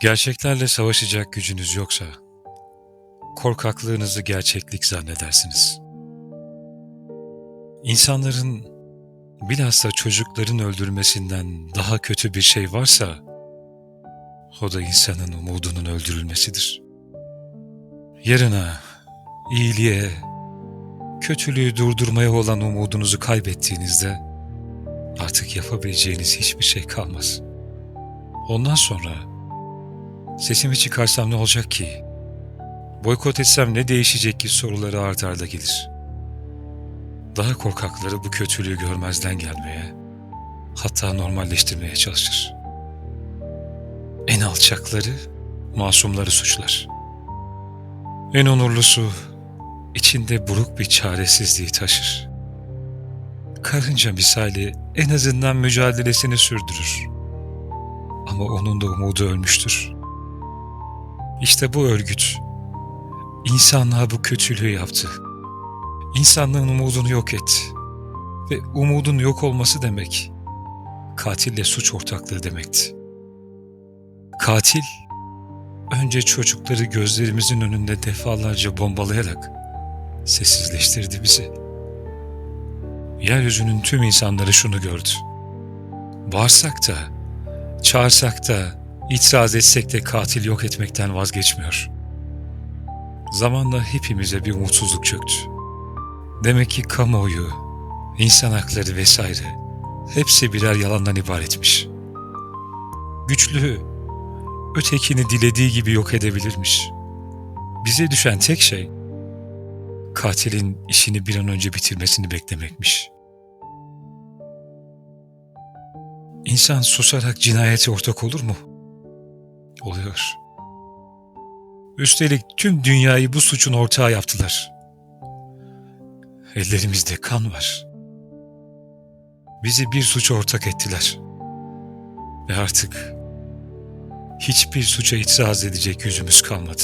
Gerçeklerle savaşacak gücünüz yoksa, korkaklığınızı gerçeklik zannedersiniz. İnsanların, bilhassa çocukların öldürmesinden daha kötü bir şey varsa, o da insanın umudunun öldürülmesidir. Yarına, iyiliğe, kötülüğü durdurmaya olan umudunuzu kaybettiğinizde, artık yapabileceğiniz hiçbir şey kalmaz. Ondan sonra, Sesimi çıkarsam ne olacak ki? Boykot etsem ne değişecek ki soruları art arda gelir. Daha korkakları bu kötülüğü görmezden gelmeye, hatta normalleştirmeye çalışır. En alçakları masumları suçlar. En onurlusu içinde buruk bir çaresizliği taşır. Karınca misali en azından mücadelesini sürdürür. Ama onun da umudu ölmüştür. İşte bu örgüt insanlığa bu kötülüğü yaptı. İnsanlığın umudunu yok etti. Ve umudun yok olması demek katille suç ortaklığı demekti. Katil önce çocukları gözlerimizin önünde defalarca bombalayarak sessizleştirdi bizi. Yeryüzünün tüm insanları şunu gördü. Bağırsak da, çağırsak da, İtiraz etsek de katil yok etmekten vazgeçmiyor. Zamanla hepimize bir umutsuzluk çöktü. Demek ki kamuoyu, insan hakları vesaire hepsi birer yalandan ibaretmiş. Güçlü, ötekini dilediği gibi yok edebilirmiş. Bize düşen tek şey, katilin işini bir an önce bitirmesini beklemekmiş. İnsan susarak cinayete ortak olur mu? Oluyor. Üstelik tüm dünyayı bu suçun ortağı yaptılar. Ellerimizde kan var. Bizi bir suça ortak ettiler. Ve artık hiçbir suça itiraz edecek yüzümüz kalmadı.